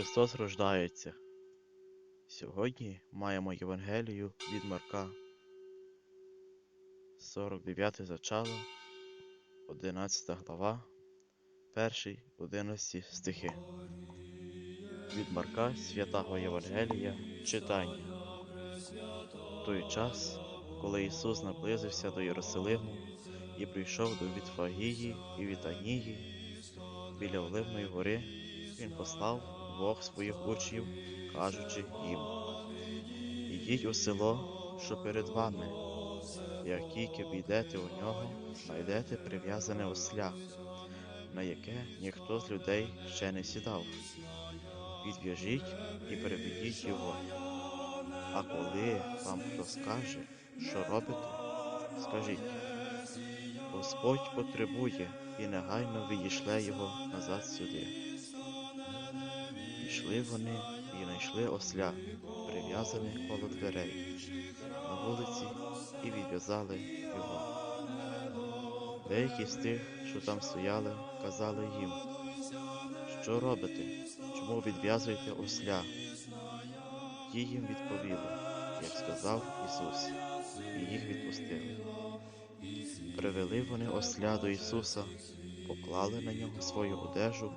Христос рождається. Сьогодні маємо Євангелію від Марка. 49 зачало, 11 глава, 1, 11 стихи. Від Марка святого Євангелія читання. Той час, коли Ісус наблизився до Єрусалиму і прийшов до Вітфагії і Вітанії біля Оливної гори, Він послав двох своїх учнів, кажучи їм: Ідіть у село, що перед вами. Як тільки війдете у нього, знайдете прив'язане осля, на яке ніхто з людей ще не сідав. Відв'яжіть і переведіть його. А коли вам хто скаже, що робите, скажіть. Господь потребує і негайно відійшле його назад сюди. Йшли вони і знайшли осля, прив'язане коло дверей на вулиці, і відв'язали його. Деякі з тих, що там стояли, казали їм, що робите, чому відв'язуєте осля? Ті їм відповіли, як сказав Ісус, і їх відпустили. Привели вони осля до Ісуса, поклали на нього свою одежу,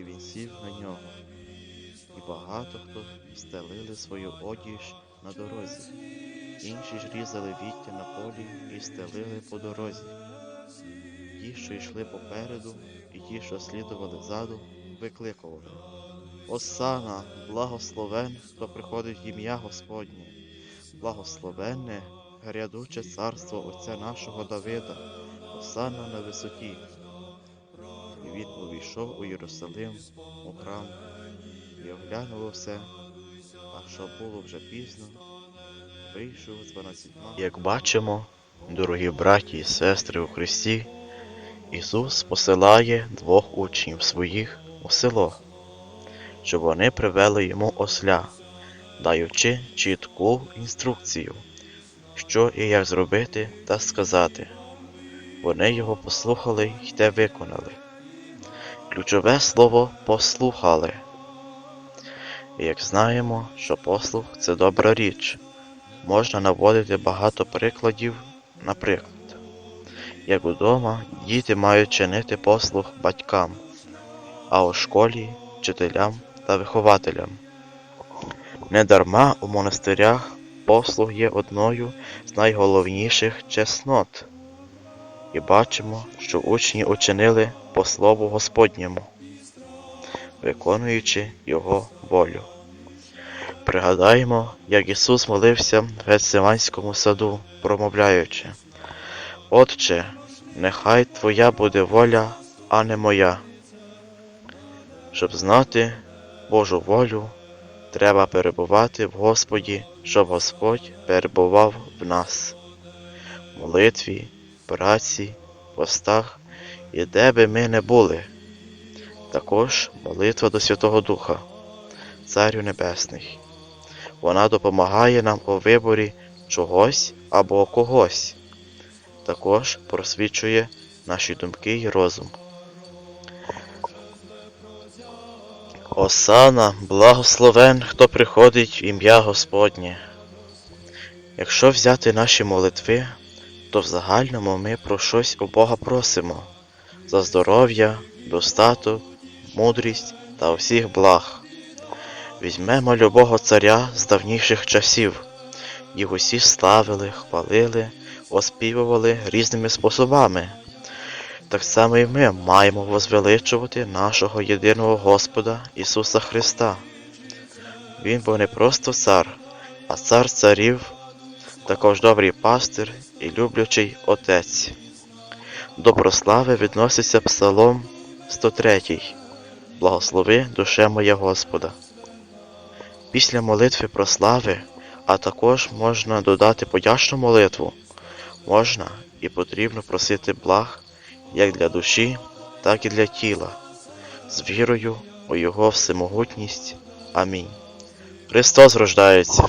і він сів на нього. І багато хто стелили свою одіж на дорозі, інші ж різали віття на полі і стелили по дорозі. Ті, що йшли попереду, і ті, що слідували ззаду, викликували. Осана, благословен, хто приходить в ім'я Господнє, благословенне грядуче царство Отця нашого Давида, Осана на висоті. І він увійшов у Єрусалим, у храм, і оглянув все, а що було вже пізно, вийшов з дванадцятьма. Як бачимо, дорогі браті і сестри у Христі, Ісус посилає двох учнів своїх у село, щоб вони привели йому осля, даючи чітку інструкцію, що і як зробити та сказати. Вони його послухали й те виконали. Ключове слово послухали. Як знаємо, що послух це добра річ, можна наводити багато прикладів, наприклад, як удома діти мають чинити послух батькам, а у школі вчителям та вихователям. Недарма у монастирях послуг є одною з найголовніших чеснот. І бачимо, що учні учинили по слову Господньому, виконуючи Його волю. Пригадаємо, як Ісус молився в Гециманському саду, промовляючи: Отче, нехай Твоя буде воля, а не моя. Щоб знати Божу волю, треба перебувати в Господі, щоб Господь перебував в нас, в молитві, праці, постах і де би ми не були. Також молитва до Святого Духа, Царю Небесний. Вона допомагає нам у виборі чогось або когось, також просвічує наші думки і розум. Осана, благословен, хто приходить в ім'я Господнє. Якщо взяти наші молитви, то в загальному ми про щось у Бога просимо за здоров'я, достаток, мудрість та усіх благ. Візьмемо любого царя з давніших часів, їх усі славили, хвалили, оспівували різними способами. Так само і ми маємо возвеличувати нашого єдиного Господа Ісуса Христа. Він був не просто цар, а цар царів, також добрий пастир і люблячий Отець. До прослави відноситься Псалом 103. Благослови душе моя Господа. Після молитви про слави, а також можна додати подячну молитву, можна і потрібно просити благ як для душі, так і для тіла, з вірою у Його всемогутність. Амінь. Христос рождається!